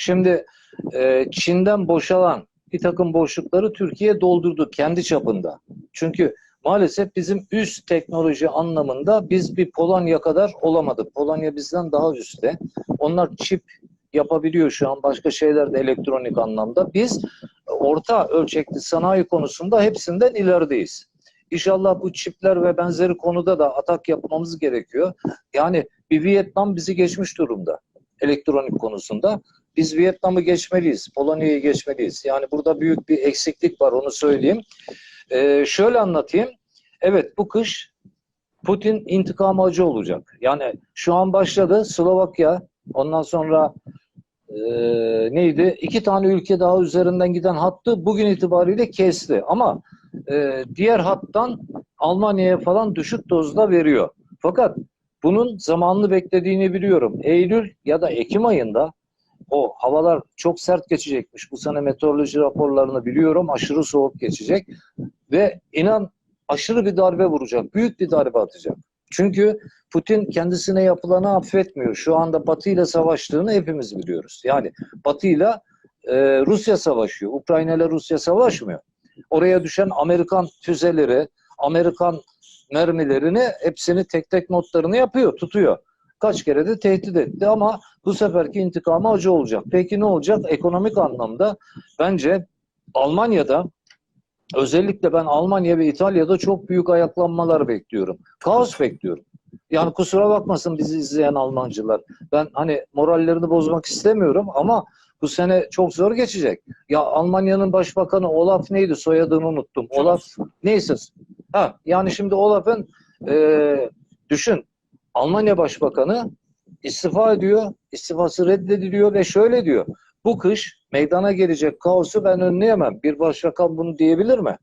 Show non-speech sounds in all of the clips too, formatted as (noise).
Şimdi e, Çin'den boşalan bir takım boşlukları Türkiye doldurdu kendi çapında. Çünkü maalesef bizim üst teknoloji anlamında biz bir Polonya kadar olamadık. Polonya bizden daha üstte. Onlar çip yapabiliyor şu an başka şeyler de elektronik anlamda. Biz orta ölçekli sanayi konusunda hepsinden ilerideyiz. İnşallah bu çipler ve benzeri konuda da atak yapmamız gerekiyor. Yani bir Vietnam bizi geçmiş durumda elektronik konusunda. Biz Vietnam'ı geçmeliyiz, Polonya'yı geçmeliyiz. Yani burada büyük bir eksiklik var onu söyleyeyim. Ee, şöyle anlatayım. Evet bu kış Putin intikam acı olacak. Yani şu an başladı Slovakya, ondan sonra e, neydi? İki tane ülke daha üzerinden giden hattı bugün itibariyle kesti. Ama e, diğer hattan Almanya'ya falan düşük dozda veriyor. Fakat bunun zamanını beklediğini biliyorum. Eylül ya da Ekim ayında o havalar çok sert geçecekmiş. Bu sene meteoroloji raporlarını biliyorum. Aşırı soğuk geçecek. Ve inan aşırı bir darbe vuracak. Büyük bir darbe atacak. Çünkü Putin kendisine yapılanı affetmiyor. Şu anda Batı ile savaştığını hepimiz biliyoruz. Yani Batı ile e, Rusya savaşıyor. Ukrayna ile Rusya savaşmıyor. Oraya düşen Amerikan füzeleri, Amerikan mermilerini hepsini tek tek notlarını yapıyor, tutuyor. Kaç kere de tehdit etti ama bu seferki intikamı acı olacak. Peki ne olacak? Ekonomik anlamda bence Almanya'da özellikle ben Almanya ve İtalya'da çok büyük ayaklanmalar bekliyorum. Kaos bekliyorum. Yani kusura bakmasın bizi izleyen Almancılar. Ben hani morallerini bozmak istemiyorum ama bu sene çok zor geçecek. Ya Almanya'nın başbakanı Olaf neydi? Soyadını unuttum. Olaf neyse. Ha yani şimdi Olaf'ın e, düşün Almanya Başbakanı istifa ediyor. istifası reddediliyor ve şöyle diyor. Bu kış meydana gelecek kaosu ben önleyemem. Bir başbakan bunu diyebilir mi?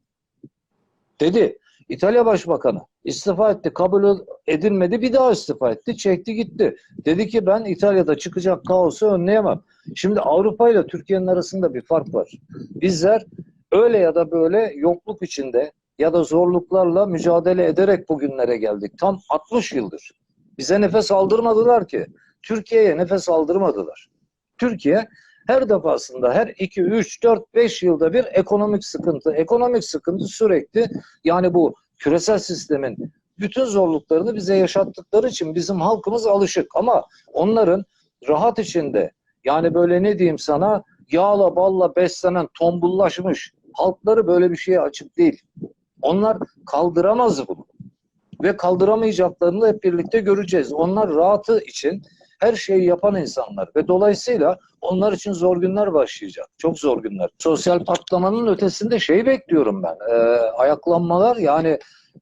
Dedi. İtalya Başbakanı istifa etti. Kabul edilmedi. Bir daha istifa etti. Çekti gitti. Dedi ki ben İtalya'da çıkacak kaosu önleyemem. Şimdi Avrupa ile Türkiye'nin arasında bir fark var. Bizler öyle ya da böyle yokluk içinde ya da zorluklarla mücadele ederek bugünlere geldik. Tam 60 yıldır. Bize nefes aldırmadılar ki. Türkiye'ye nefes aldırmadılar. Türkiye her defasında her 2, 3, 4, 5 yılda bir ekonomik sıkıntı, ekonomik sıkıntı sürekli yani bu küresel sistemin bütün zorluklarını bize yaşattıkları için bizim halkımız alışık ama onların rahat içinde yani böyle ne diyeyim sana yağla balla beslenen tombullaşmış halkları böyle bir şeye açık değil. Onlar kaldıramaz bunu. Ve kaldıramayacaklarını hep birlikte göreceğiz. Onlar rahatı için her şeyi yapan insanlar ve dolayısıyla onlar için zor günler başlayacak. Çok zor günler. Sosyal patlamanın ötesinde şey bekliyorum ben. E, ayaklanmalar yani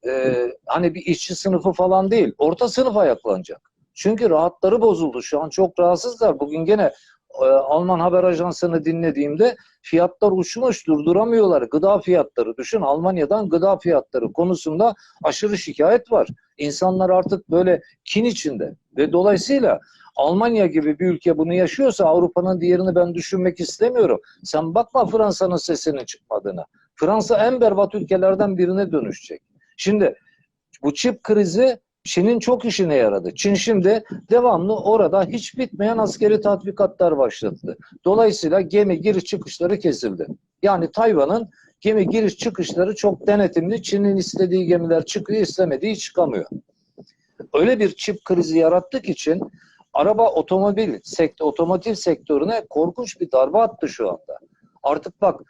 e, hani bir işçi sınıfı falan değil. Orta sınıf ayaklanacak. Çünkü rahatları bozuldu. Şu an çok rahatsızlar. Bugün gene e, Alman haber ajansını dinlediğimde fiyatlar uçmuş durduramıyorlar. Gıda fiyatları düşün Almanya'dan gıda fiyatları konusunda aşırı şikayet var. İnsanlar artık böyle kin içinde ve dolayısıyla Almanya gibi bir ülke bunu yaşıyorsa Avrupa'nın diğerini ben düşünmek istemiyorum. Sen bakma Fransa'nın sesinin çıkmadığına. Fransa en berbat ülkelerden birine dönüşecek. Şimdi bu çip krizi Çin'in çok işine yaradı. Çin şimdi devamlı orada hiç bitmeyen askeri tatbikatlar başlattı. Dolayısıyla gemi giriş çıkışları kesildi. Yani Tayvan'ın gemi giriş çıkışları çok denetimli. Çin'in istediği gemiler çıkıyor, istemediği çıkamıyor. Öyle bir çip krizi yarattık için araba otomobil sektör, otomotiv sektörüne korkunç bir darbe attı şu anda. Artık bak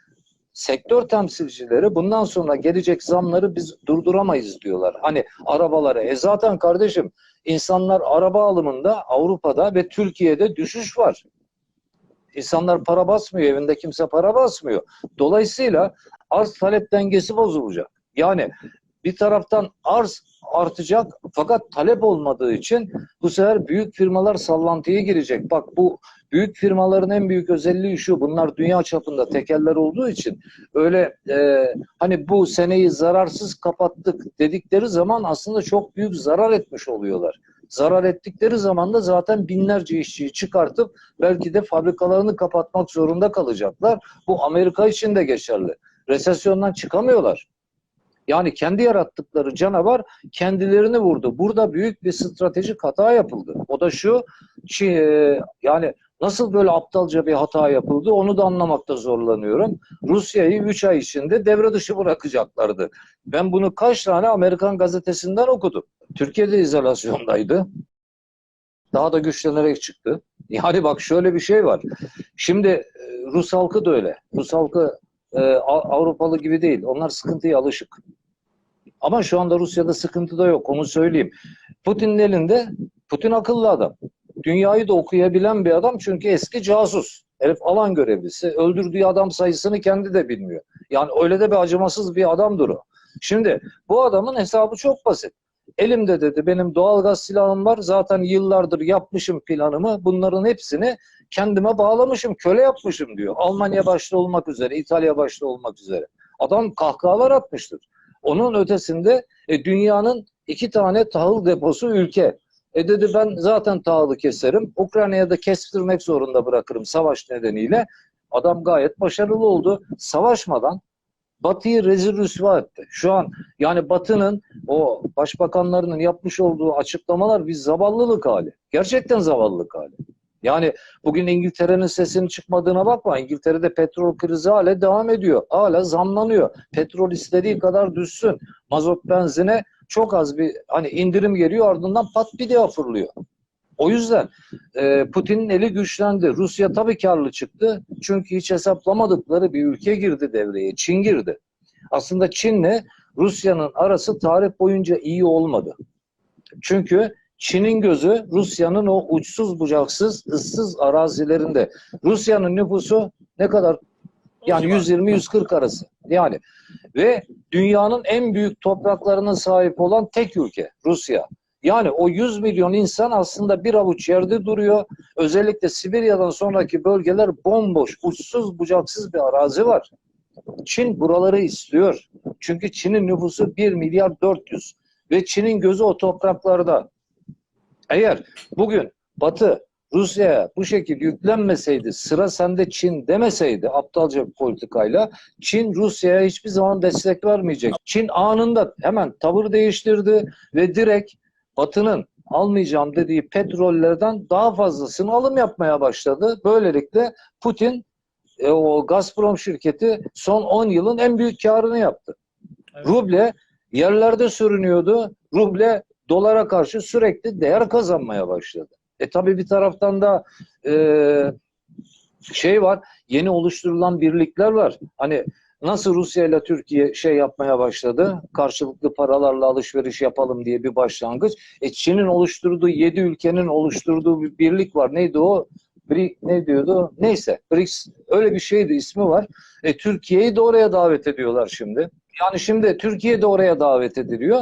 sektör temsilcileri bundan sonra gelecek zamları biz durduramayız diyorlar. Hani arabalara. E zaten kardeşim insanlar araba alımında Avrupa'da ve Türkiye'de düşüş var. İnsanlar para basmıyor, evinde kimse para basmıyor. Dolayısıyla arz talep dengesi bozulacak. Yani bir taraftan arz artacak fakat talep olmadığı için bu sefer büyük firmalar sallantıya girecek. Bak bu büyük firmaların en büyük özelliği şu bunlar dünya çapında tekeller olduğu için öyle e, hani bu seneyi zararsız kapattık dedikleri zaman aslında çok büyük zarar etmiş oluyorlar. Zarar ettikleri zaman da zaten binlerce işçiyi çıkartıp belki de fabrikalarını kapatmak zorunda kalacaklar. Bu Amerika için de geçerli. Resesyondan çıkamıyorlar. Yani kendi yarattıkları canavar kendilerini vurdu. Burada büyük bir stratejik hata yapıldı. O da şu, e, yani Nasıl böyle aptalca bir hata yapıldı onu da anlamakta zorlanıyorum. Rusya'yı 3 ay içinde devre dışı bırakacaklardı. Ben bunu kaç tane Amerikan gazetesinden okudum. Türkiye'de izolasyondaydı. Daha da güçlenerek çıktı. Yani bak şöyle bir şey var. Şimdi e, Rus halkı da öyle. Rus halkı e, Avrupalı gibi değil. Onlar sıkıntıya alışık. Ama şu anda Rusya'da sıkıntı da yok. Onu söyleyeyim. Putin'in elinde Putin akıllı adam. Dünyayı da okuyabilen bir adam çünkü eski casus. Herif alan görevlisi. Öldürdüğü adam sayısını kendi de bilmiyor. Yani öyle de bir acımasız bir adamdır o. Şimdi bu adamın hesabı çok basit. Elimde dedi benim doğalgaz silahım var. Zaten yıllardır yapmışım planımı. Bunların hepsini kendime bağlamışım. Köle yapmışım diyor. Almanya başta olmak üzere, İtalya başta olmak üzere. Adam kahkahalar atmıştır. Onun ötesinde e, dünyanın iki tane tahıl deposu ülke. E dedi ben zaten tahılı keserim. Ukrayna'ya da kestirmek zorunda bırakırım savaş nedeniyle. Adam gayet başarılı oldu. Savaşmadan Batı'yı rezil rüsva etti. Şu an yani Batı'nın o başbakanlarının yapmış olduğu açıklamalar bir zavallılık hali. Gerçekten zavallılık hali. Yani bugün İngiltere'nin sesinin çıkmadığına bakma. İngiltere'de petrol krizi hala devam ediyor. Hala zamlanıyor. Petrol istediği kadar düşsün. Mazot benzine çok az bir hani indirim geliyor ardından pat bir daha fırlıyor. O yüzden e, Putin'in eli güçlendi. Rusya tabii karlı çıktı. Çünkü hiç hesaplamadıkları bir ülke girdi devreye. Çin girdi. Aslında Çin'le Rusya'nın arası tarih boyunca iyi olmadı. Çünkü Çin'in gözü Rusya'nın o uçsuz bucaksız ıssız arazilerinde. Rusya'nın nüfusu ne kadar? Yani 120-140 arası. Yani ve dünyanın en büyük topraklarına sahip olan tek ülke Rusya. Yani o 100 milyon insan aslında bir avuç yerde duruyor. Özellikle Sibirya'dan sonraki bölgeler bomboş, uçsuz bucaksız bir arazi var. Çin buraları istiyor. Çünkü Çin'in nüfusu 1 milyar 400 ve Çin'in gözü o topraklarda. Eğer bugün Batı Rusya'ya bu şekilde yüklenmeseydi, sıra sende Çin demeseydi aptalca bir politikayla, Çin Rusya'ya hiçbir zaman destek vermeyecek. Çin anında hemen tavır değiştirdi ve direkt Batı'nın almayacağım dediği petrollerden daha fazlasını alım yapmaya başladı. Böylelikle Putin e, o Gazprom şirketi son 10 yılın en büyük karını yaptı. Evet. Ruble yerlerde sürünüyordu. Ruble dolara karşı sürekli değer kazanmaya başladı. E tabi bir taraftan da e, şey var, yeni oluşturulan birlikler var. Hani nasıl Rusya ile Türkiye şey yapmaya başladı, karşılıklı paralarla alışveriş yapalım diye bir başlangıç. E Çin'in oluşturduğu, yedi ülkenin oluşturduğu bir birlik var. Neydi o? Bri, ne diyordu? Neyse, BRICS öyle bir şeydi, ismi var. E, Türkiye'yi de oraya davet ediyorlar şimdi. Yani şimdi Türkiye de oraya davet ediliyor.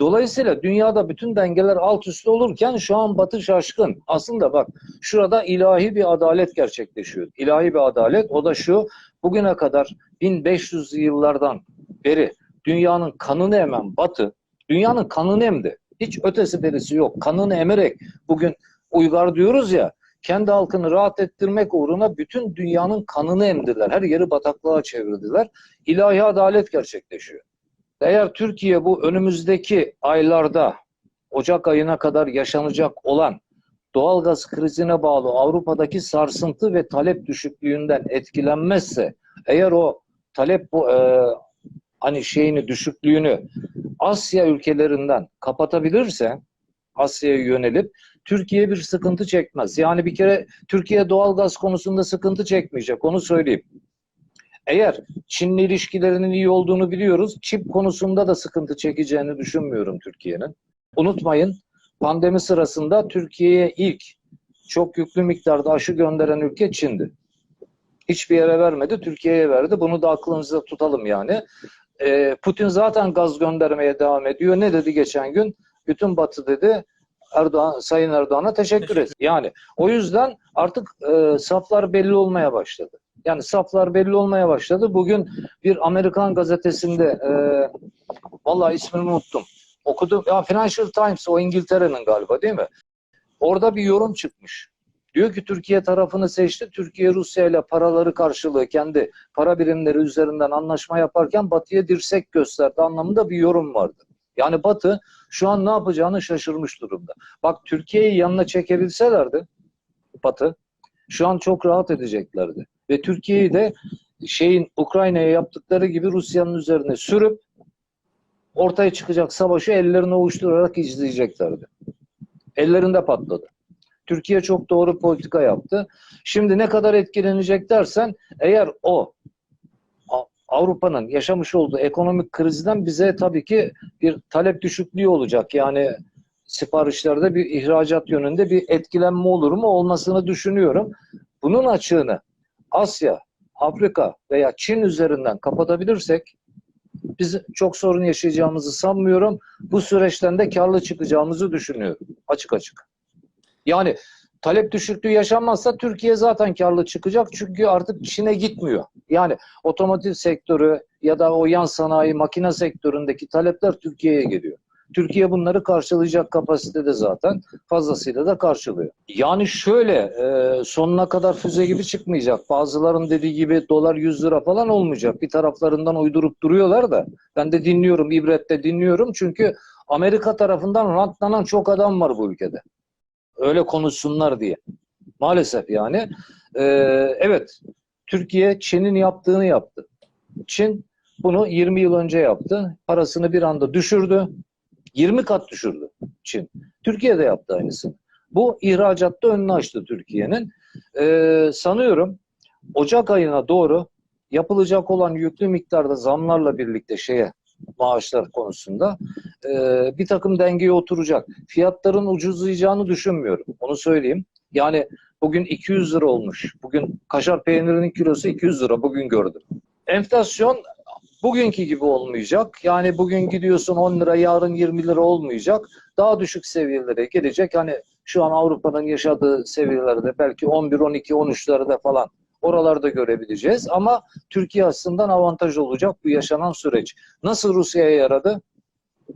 Dolayısıyla dünyada bütün dengeler alt üst olurken şu an Batı şaşkın. Aslında bak şurada ilahi bir adalet gerçekleşiyor. İlahi bir adalet o da şu bugüne kadar 1500 yıllardan beri dünyanın kanını emen Batı, dünyanın kanını emdi. Hiç ötesi berisi yok. Kanını emerek bugün uygar diyoruz ya kendi halkını rahat ettirmek uğruna bütün dünyanın kanını emdiler. Her yeri bataklığa çevirdiler. İlahi adalet gerçekleşiyor. Eğer Türkiye bu önümüzdeki aylarda Ocak ayına kadar yaşanacak olan doğalgaz krizine bağlı Avrupa'daki sarsıntı ve talep düşüklüğünden etkilenmezse eğer o talep bu e, hani şeyini düşüklüğünü Asya ülkelerinden kapatabilirse Asya'ya yönelip Türkiye bir sıkıntı çekmez. Yani bir kere Türkiye doğalgaz konusunda sıkıntı çekmeyecek onu söyleyeyim. Eğer Çin'le ilişkilerinin iyi olduğunu biliyoruz. Çip konusunda da sıkıntı çekeceğini düşünmüyorum Türkiye'nin. Unutmayın pandemi sırasında Türkiye'ye ilk çok yüklü miktarda aşı gönderen ülke Çin'di. Hiçbir yere vermedi, Türkiye'ye verdi. Bunu da aklımızda tutalım yani. Ee, Putin zaten gaz göndermeye devam ediyor. Ne dedi geçen gün? Bütün Batı dedi Erdoğan, Sayın Erdoğan'a teşekkür, Teşekkür. et. Yani o yüzden artık e, saflar belli olmaya başladı. Yani saflar belli olmaya başladı. Bugün bir Amerikan gazetesinde e, vallahi ismini unuttum. Okudum. Ya Financial Times o İngiltere'nin galiba değil mi? Orada bir yorum çıkmış. Diyor ki Türkiye tarafını seçti. Türkiye Rusya ile paraları karşılığı kendi para birimleri üzerinden anlaşma yaparken Batı'ya dirsek gösterdi anlamında bir yorum vardı. Yani Batı şu an ne yapacağını şaşırmış durumda. Bak Türkiye'yi yanına çekebilselerdi Batı şu an çok rahat edeceklerdi. Ve Türkiye'yi de şeyin Ukrayna'ya yaptıkları gibi Rusya'nın üzerine sürüp ortaya çıkacak savaşı ellerini ovuşturarak izleyeceklerdi. Ellerinde patladı. Türkiye çok doğru politika yaptı. Şimdi ne kadar etkilenecek dersen eğer o Avrupa'nın yaşamış olduğu ekonomik krizden bize tabii ki bir talep düşüklüğü olacak. Yani siparişlerde bir ihracat yönünde bir etkilenme olur mu olmasını düşünüyorum. Bunun açığını Asya, Afrika veya Çin üzerinden kapatabilirsek biz çok sorun yaşayacağımızı sanmıyorum. Bu süreçten de karlı çıkacağımızı düşünüyorum. Açık açık. Yani talep düşüklüğü yaşanmazsa Türkiye zaten karlı çıkacak çünkü artık Çin'e gitmiyor. Yani otomotiv sektörü ya da o yan sanayi makine sektöründeki talepler Türkiye'ye geliyor. Türkiye bunları karşılayacak kapasitede zaten fazlasıyla da karşılıyor. Yani şöyle e, sonuna kadar füze gibi çıkmayacak. Bazıların dediği gibi dolar 100 lira falan olmayacak. Bir taraflarından uydurup duruyorlar da ben de dinliyorum, ibrette dinliyorum. Çünkü Amerika tarafından rantlanan çok adam var bu ülkede. Öyle konuşsunlar diye. Maalesef yani. E, evet, Türkiye Çin'in yaptığını yaptı. Çin bunu 20 yıl önce yaptı. Parasını bir anda düşürdü. 20 kat düşürdü Çin. Türkiye de yaptı aynısını. Bu ihracatta önünü açtı Türkiye'nin. Ee, sanıyorum Ocak ayına doğru yapılacak olan yüklü miktarda zamlarla birlikte şeye maaşlar konusunda e, bir takım dengeye oturacak. Fiyatların ucuzlayacağını düşünmüyorum. Onu söyleyeyim. Yani bugün 200 lira olmuş. Bugün kaşar peynirinin kilosu 200 lira. Bugün gördüm. Enflasyon bugünkü gibi olmayacak. Yani bugün gidiyorsun 10 lira, yarın 20 lira olmayacak. Daha düşük seviyelere gelecek. Hani şu an Avrupa'nın yaşadığı seviyelerde belki 11, 12, 13'lerde falan oralarda görebileceğiz. Ama Türkiye açısından avantaj olacak bu yaşanan süreç. Nasıl Rusya'ya yaradı?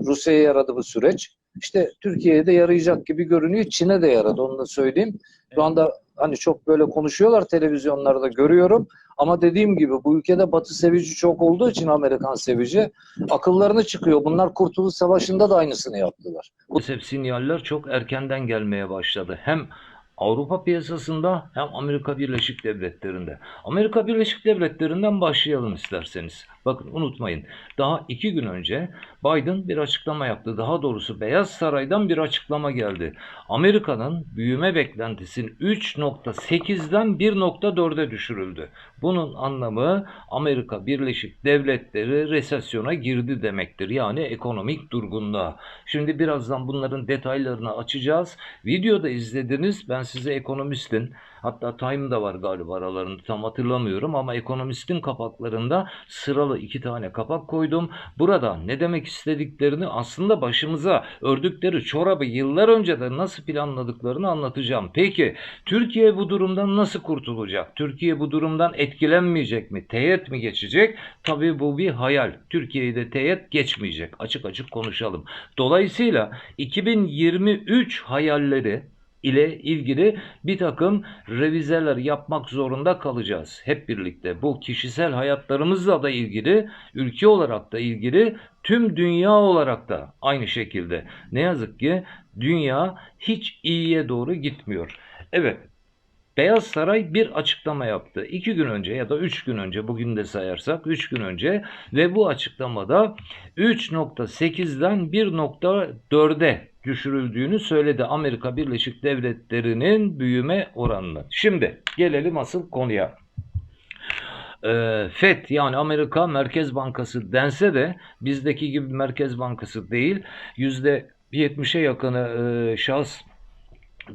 Rusya'ya yaradı bu süreç. İşte Türkiye'ye de yarayacak gibi görünüyor. Çin'e de yaradı onu da söyleyeyim. Şu anda hani çok böyle konuşuyorlar televizyonlarda görüyorum. Ama dediğim gibi bu ülkede Batı sevici çok olduğu için Amerikan sevici akıllarını çıkıyor. Bunlar Kurtuluş Savaşı'nda da aynısını yaptılar. Maalesef sinyaller çok erkenden gelmeye başladı. Hem Avrupa piyasasında hem Amerika Birleşik Devletleri'nde. Amerika Birleşik Devletleri'nden başlayalım isterseniz. Bakın unutmayın daha iki gün önce Biden bir açıklama yaptı. Daha doğrusu Beyaz Saray'dan bir açıklama geldi. Amerika'nın büyüme beklentisinin 3.8'den 1.4'e düşürüldü. Bunun anlamı Amerika Birleşik Devletleri resesyona girdi demektir. Yani ekonomik durgunluğa. Şimdi birazdan bunların detaylarını açacağız. Videoda izlediniz. Ben size ekonomistin hatta Time da var galiba aralarında tam hatırlamıyorum ama ekonomistin kapaklarında sıralı iki tane kapak koydum. Burada ne demek istediklerini aslında başımıza ördükleri çorabı yıllar önce de nasıl planladıklarını anlatacağım. Peki Türkiye bu durumdan nasıl kurtulacak? Türkiye bu durumdan etkilenmeyecek mi? Teğet mi geçecek? Tabii bu bir hayal. Türkiye'de teğet geçmeyecek. Açık açık konuşalım. Dolayısıyla 2023 hayalleri ile ilgili bir takım revizeler yapmak zorunda kalacağız. Hep birlikte bu kişisel hayatlarımızla da ilgili, ülke olarak da ilgili, tüm dünya olarak da aynı şekilde. Ne yazık ki dünya hiç iyiye doğru gitmiyor. Evet, Beyaz Saray bir açıklama yaptı. İki gün önce ya da üç gün önce bugün de sayarsak üç gün önce ve bu açıklamada 3.8'den 1.4'e düşürüldüğünü söyledi Amerika Birleşik Devletleri'nin büyüme oranını. Şimdi gelelim asıl konuya. Ee, FED yani Amerika Merkez Bankası dense de bizdeki gibi Merkez Bankası değil. %70'e yakını e, şahıs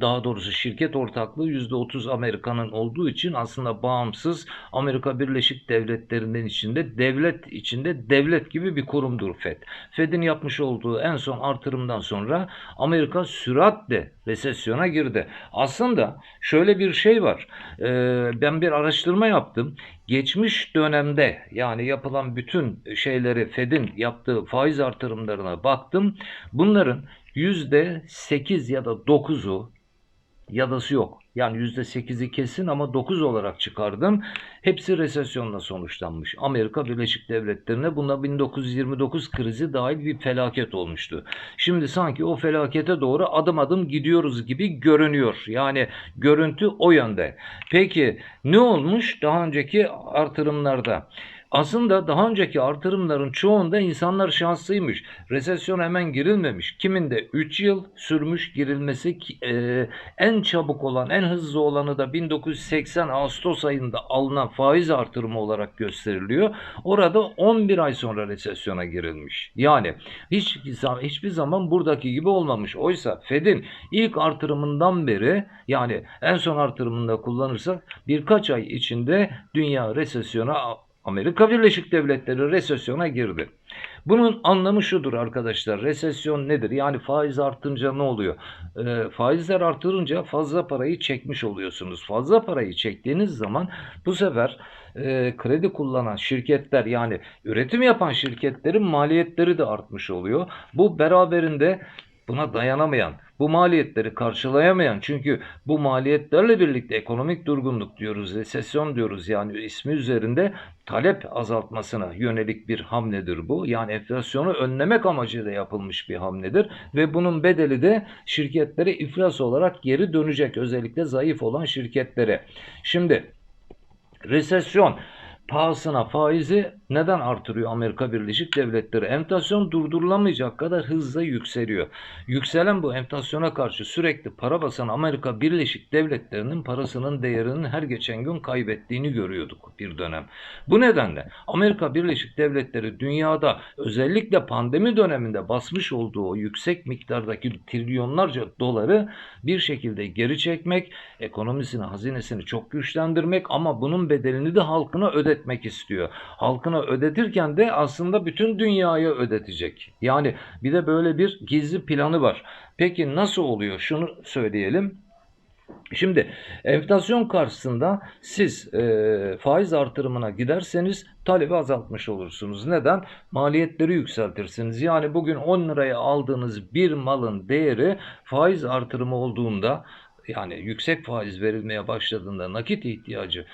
daha doğrusu şirket ortaklığı %30 Amerika'nın olduğu için aslında bağımsız Amerika Birleşik Devletleri'nin içinde devlet içinde devlet gibi bir kurumdur FED. FED'in yapmış olduğu en son artırımdan sonra Amerika süratle resesyona girdi. Aslında şöyle bir şey var. Ee, ben bir araştırma yaptım. Geçmiş dönemde yani yapılan bütün şeyleri FED'in yaptığı faiz artırımlarına baktım. Bunların %8 ya da 9'u yadası yok. Yani %8'i kesin ama 9 olarak çıkardım. Hepsi resesyonla sonuçlanmış. Amerika Birleşik Devletleri'ne buna 1929 krizi dahil bir felaket olmuştu. Şimdi sanki o felakete doğru adım adım gidiyoruz gibi görünüyor. Yani görüntü o yönde. Peki ne olmuş daha önceki artırımlarda? Aslında daha önceki artırımların çoğunda insanlar şanslıymış. Resesyon hemen girilmemiş. Kiminde 3 yıl sürmüş girilmesi e, en çabuk olan, en hızlı olanı da 1980 Ağustos ayında alınan faiz artırımı olarak gösteriliyor. Orada 11 ay sonra resesyona girilmiş. Yani hiç hiçbir zaman buradaki gibi olmamış. Oysa Fed'in ilk artırımından beri yani en son artırımında kullanırsak birkaç ay içinde dünya resesyona Amerika Birleşik Devletleri resesyona girdi. Bunun anlamı şudur arkadaşlar. Resesyon nedir? Yani faiz artınca ne oluyor? Ee, faizler artırınca fazla parayı çekmiş oluyorsunuz. Fazla parayı çektiğiniz zaman bu sefer e, kredi kullanan şirketler yani üretim yapan şirketlerin maliyetleri de artmış oluyor. Bu beraberinde buna dayanamayan, bu maliyetleri karşılayamayan çünkü bu maliyetlerle birlikte ekonomik durgunluk diyoruz, resesyon diyoruz yani ismi üzerinde talep azaltmasına yönelik bir hamledir bu. Yani enflasyonu önlemek amacıyla yapılmış bir hamledir ve bunun bedeli de şirketlere iflas olarak geri dönecek özellikle zayıf olan şirketlere. Şimdi resesyon pahasına faizi neden artırıyor Amerika Birleşik Devletleri? Enflasyon durdurulamayacak kadar hızla yükseliyor. Yükselen bu enflasyona karşı sürekli para basan Amerika Birleşik Devletleri'nin parasının değerinin her geçen gün kaybettiğini görüyorduk bir dönem. Bu nedenle Amerika Birleşik Devletleri dünyada özellikle pandemi döneminde basmış olduğu yüksek miktardaki trilyonlarca doları bir şekilde geri çekmek, ekonomisini, hazinesini çok güçlendirmek ama bunun bedelini de halkına ödetmek istiyor. Halkına ödetirken de aslında bütün dünyaya ödetecek. Yani bir de böyle bir gizli planı var. Peki nasıl oluyor? Şunu söyleyelim. Şimdi enflasyon karşısında siz e, faiz artırımına giderseniz talebi azaltmış olursunuz. Neden? Maliyetleri yükseltirsiniz. Yani bugün 10 liraya aldığınız bir malın değeri faiz artırımı olduğunda yani yüksek faiz verilmeye başladığında nakit ihtiyacı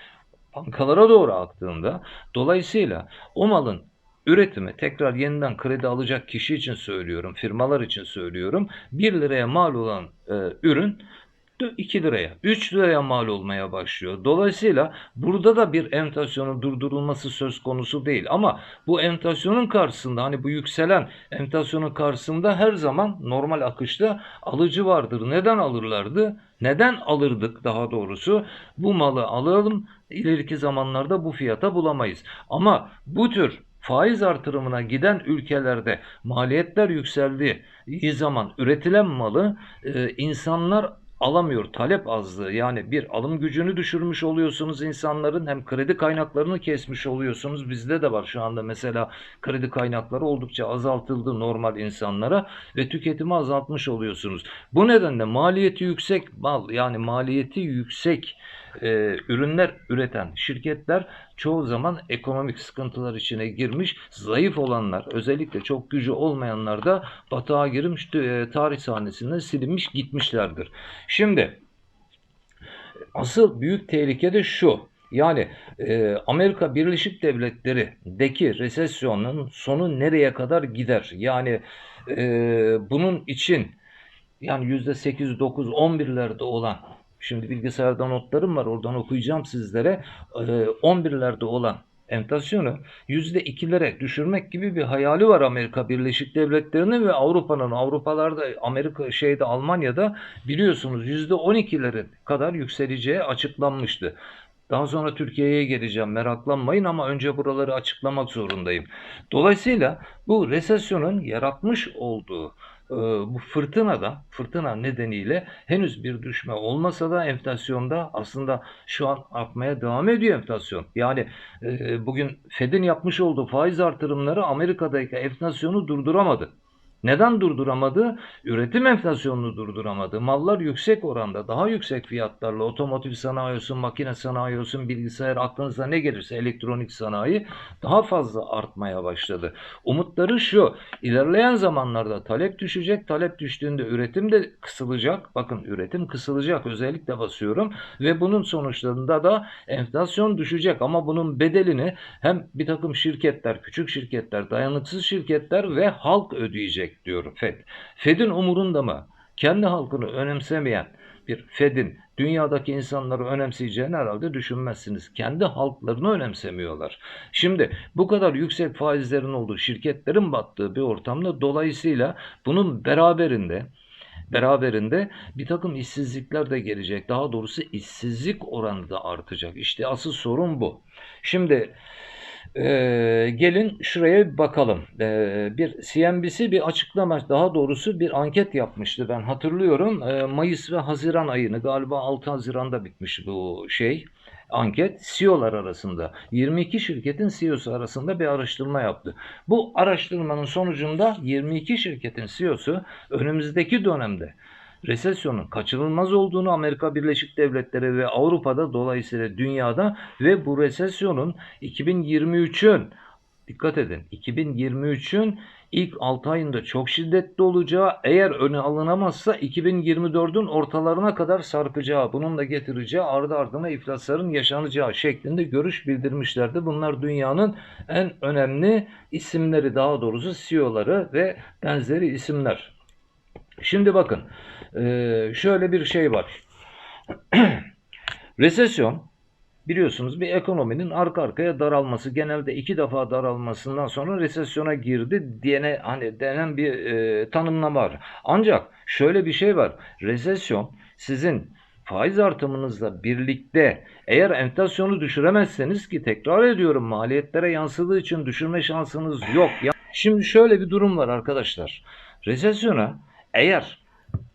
bankalara doğru aktığında dolayısıyla o malın üretimi tekrar yeniden kredi alacak kişi için söylüyorum, firmalar için söylüyorum. 1 liraya mal olan e, ürün 2 liraya, 3 liraya mal olmaya başlıyor. Dolayısıyla burada da bir enflasyonun durdurulması söz konusu değil. Ama bu enflasyonun karşısında hani bu yükselen enflasyonun karşısında her zaman normal akışta alıcı vardır. Neden alırlardı? Neden alırdık daha doğrusu? Bu malı alalım ileriki zamanlarda bu fiyata bulamayız. Ama bu tür faiz artırımına giden ülkelerde maliyetler yükseldiği zaman üretilen malı e, insanlar alamıyor. Talep azlığı yani bir alım gücünü düşürmüş oluyorsunuz insanların hem kredi kaynaklarını kesmiş oluyorsunuz. Bizde de var şu anda mesela kredi kaynakları oldukça azaltıldı normal insanlara ve tüketimi azaltmış oluyorsunuz. Bu nedenle maliyeti yüksek mal yani maliyeti yüksek e, ürünler üreten şirketler çoğu zaman ekonomik sıkıntılar içine girmiş. Zayıf olanlar özellikle çok gücü olmayanlar da batağa girmiş e, tarih sahnesinden silinmiş gitmişlerdir. Şimdi asıl büyük tehlike de şu. Yani e, Amerika Birleşik Devletleri'deki resesyonun sonu nereye kadar gider? Yani e, bunun için yani %8, 9, 11'lerde olan Şimdi bilgisayarda notlarım var oradan okuyacağım sizlere. Ee, 11'lerde olan enflasyonu %2'lere düşürmek gibi bir hayali var Amerika Birleşik Devletleri'nin ve Avrupa'nın. Avrupalarda Amerika şeyde Almanya'da biliyorsunuz %12'lere kadar yükseleceği açıklanmıştı. Daha sonra Türkiye'ye geleceğim meraklanmayın ama önce buraları açıklamak zorundayım. Dolayısıyla bu resesyonun yaratmış olduğu bu fırtınada, fırtına nedeniyle henüz bir düşme olmasa da enflasyonda aslında şu an artmaya devam ediyor enflasyon. Yani e, bugün Fed'in yapmış olduğu faiz artırımları Amerika'daki enflasyonu durduramadı. Neden durduramadı? Üretim enflasyonunu durduramadı. Mallar yüksek oranda, daha yüksek fiyatlarla otomotiv sanayi olsun, makine sanayi olsun, bilgisayar aklınıza ne gelirse elektronik sanayi daha fazla artmaya başladı. Umutları şu, ilerleyen zamanlarda talep düşecek, talep düştüğünde üretim de kısılacak. Bakın üretim kısılacak özellikle basıyorum ve bunun sonuçlarında da enflasyon düşecek ama bunun bedelini hem bir takım şirketler, küçük şirketler, dayanıksız şirketler ve halk ödeyecek diyor FED. FED'in umurunda mı? Kendi halkını önemsemeyen bir FED'in dünyadaki insanları önemseyeceğini herhalde düşünmezsiniz. Kendi halklarını önemsemiyorlar. Şimdi bu kadar yüksek faizlerin olduğu, şirketlerin battığı bir ortamda dolayısıyla bunun beraberinde beraberinde bir takım işsizlikler de gelecek. Daha doğrusu işsizlik oranı da artacak. İşte asıl sorun bu. Şimdi ee, gelin şuraya bir bakalım. Ee, bir CNBC bir açıklama, daha doğrusu bir anket yapmıştı ben hatırlıyorum. Ee, Mayıs ve Haziran ayını galiba 6 Haziran'da bitmiş bu şey anket CEO'lar arasında 22 şirketin CEO'su arasında bir araştırma yaptı. Bu araştırmanın sonucunda 22 şirketin CEO'su önümüzdeki dönemde resesyonun kaçınılmaz olduğunu Amerika Birleşik Devletleri ve Avrupa'da dolayısıyla dünyada ve bu resesyonun 2023'ün dikkat edin 2023'ün ilk 6 ayında çok şiddetli olacağı eğer öne alınamazsa 2024'ün ortalarına kadar sarkacağı bunun da getireceği ardı ardına iflasların yaşanacağı şeklinde görüş bildirmişlerdi. Bunlar dünyanın en önemli isimleri daha doğrusu CEO'ları ve benzeri isimler. Şimdi bakın ee, şöyle bir şey var. (clears throat) Resesyon biliyorsunuz bir ekonominin arka arkaya daralması genelde iki defa daralmasından sonra resesyona girdi diyene hani denen bir e, tanımlama var. Ancak şöyle bir şey var. Resesyon sizin faiz artımınızla birlikte eğer enflasyonu düşüremezseniz ki tekrar ediyorum maliyetlere yansıdığı için düşürme şansınız yok. Şimdi şöyle bir durum var arkadaşlar. Resesyona eğer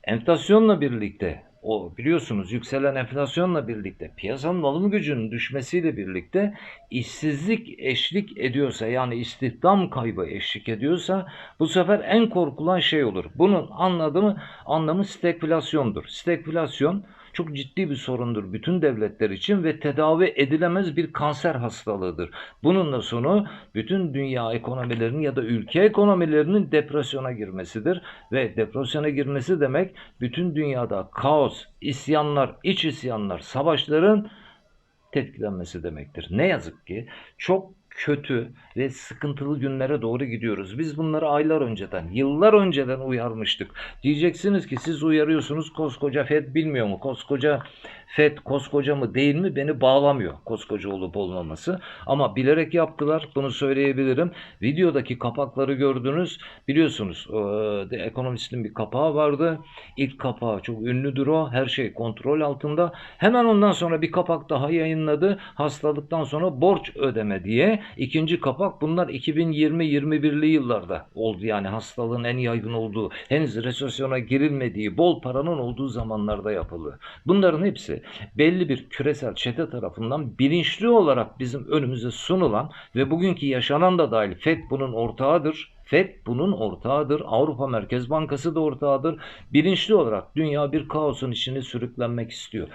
enflasyonla birlikte o biliyorsunuz yükselen enflasyonla birlikte piyasanın alım gücünün düşmesiyle birlikte işsizlik eşlik ediyorsa yani istihdam kaybı eşlik ediyorsa bu sefer en korkulan şey olur. Bunun anlamı anlamı stagflasyondur. Stagflasyon çok ciddi bir sorundur bütün devletler için ve tedavi edilemez bir kanser hastalığıdır. Bunun sonu bütün dünya ekonomilerinin ya da ülke ekonomilerinin depresyona girmesidir ve depresyona girmesi demek bütün dünyada kaos, isyanlar, iç isyanlar, savaşların tetiklenmesi demektir. Ne yazık ki çok kötü ve sıkıntılı günlere doğru gidiyoruz. Biz bunları aylar önceden, yıllar önceden uyarmıştık. Diyeceksiniz ki siz uyarıyorsunuz koskoca FED bilmiyor mu? Koskoca FED koskoca mı değil mi beni bağlamıyor koskoca olup olmaması. Ama bilerek yaptılar bunu söyleyebilirim. Videodaki kapakları gördünüz. Biliyorsunuz The Economist'in bir kapağı vardı. İlk kapağı çok ünlüdür o. Her şey kontrol altında. Hemen ondan sonra bir kapak daha yayınladı. Hastalıktan sonra borç ödeme diye. İkinci kapak bunlar 2020-21'li yıllarda oldu. Yani hastalığın en yaygın olduğu, henüz resesyona girilmediği, bol paranın olduğu zamanlarda yapıldı. Bunların hepsi belli bir küresel çete tarafından bilinçli olarak bizim önümüze sunulan ve bugünkü yaşanan da dahil FED bunun ortağıdır. FED bunun ortağıdır. Avrupa Merkez Bankası da ortağıdır. Bilinçli olarak dünya bir kaosun içine sürüklenmek istiyor.